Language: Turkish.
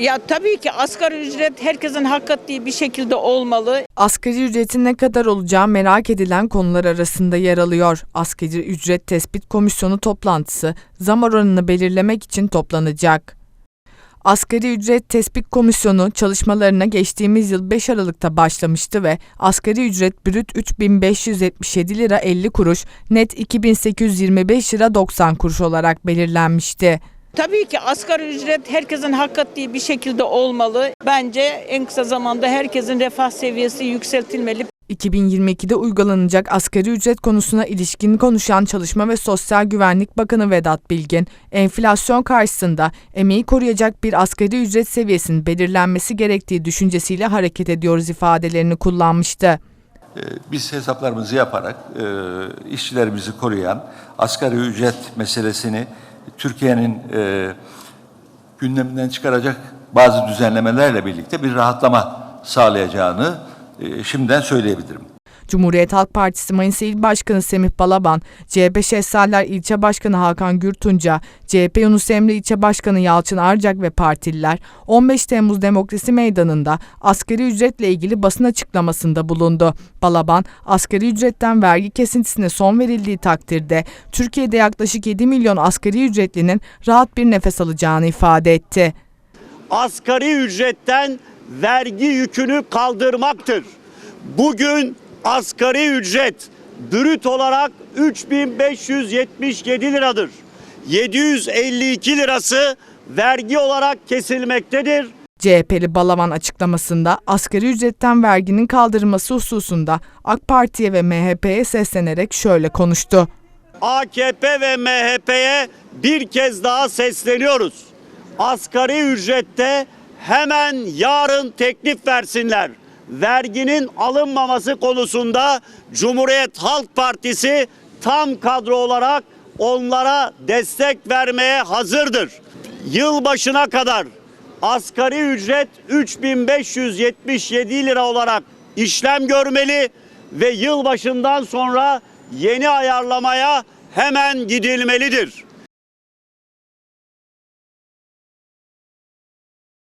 Ya tabii ki asgari ücret herkesin hak ettiği bir şekilde olmalı. Asgari ücretin ne kadar olacağı merak edilen konular arasında yer alıyor. Asgari ücret tespit komisyonu toplantısı zam oranını belirlemek için toplanacak. Asgari ücret tespit komisyonu çalışmalarına geçtiğimiz yıl 5 Aralık'ta başlamıştı ve asgari ücret brüt 3577 lira 50 kuruş, net 2825 lira 90 kuruş olarak belirlenmişti. Tabii ki asgari ücret herkesin hak ettiği bir şekilde olmalı. Bence en kısa zamanda herkesin refah seviyesi yükseltilmeli. 2022'de uygulanacak asgari ücret konusuna ilişkin konuşan Çalışma ve Sosyal Güvenlik Bakanı Vedat Bilgin, enflasyon karşısında emeği koruyacak bir asgari ücret seviyesinin belirlenmesi gerektiği düşüncesiyle hareket ediyoruz ifadelerini kullanmıştı. Ee, Biz hesaplarımızı yaparak e, işçilerimizi koruyan asgari ücret meselesini Türkiye'nin e, gündeminden çıkaracak bazı düzenlemelerle birlikte bir rahatlama sağlayacağını e, şimdiden söyleyebilirim. Cumhuriyet Halk Partisi Manisa İl Başkanı Semih Balaban, CHP Şehzadeler İlçe Başkanı Hakan Gürtunca, CHP Yunus Emre İlçe Başkanı Yalçın Arcak ve partililer 15 Temmuz Demokrasi Meydanı'nda asgari ücretle ilgili basın açıklamasında bulundu. Balaban, asgari ücretten vergi kesintisine son verildiği takdirde Türkiye'de yaklaşık 7 milyon asgari ücretlinin rahat bir nefes alacağını ifade etti. asgari ücretten vergi yükünü kaldırmaktır. Bugün asgari ücret brüt olarak 3577 liradır. 752 lirası vergi olarak kesilmektedir. CHP'li Balaban açıklamasında asgari ücretten verginin kaldırılması hususunda AK Parti'ye ve MHP'ye seslenerek şöyle konuştu. AKP ve MHP'ye bir kez daha sesleniyoruz. Asgari ücrette hemen yarın teklif versinler. Verginin alınmaması konusunda Cumhuriyet Halk Partisi tam kadro olarak onlara destek vermeye hazırdır. Yılbaşına kadar asgari ücret 3577 lira olarak işlem görmeli ve yılbaşından sonra yeni ayarlamaya hemen gidilmelidir.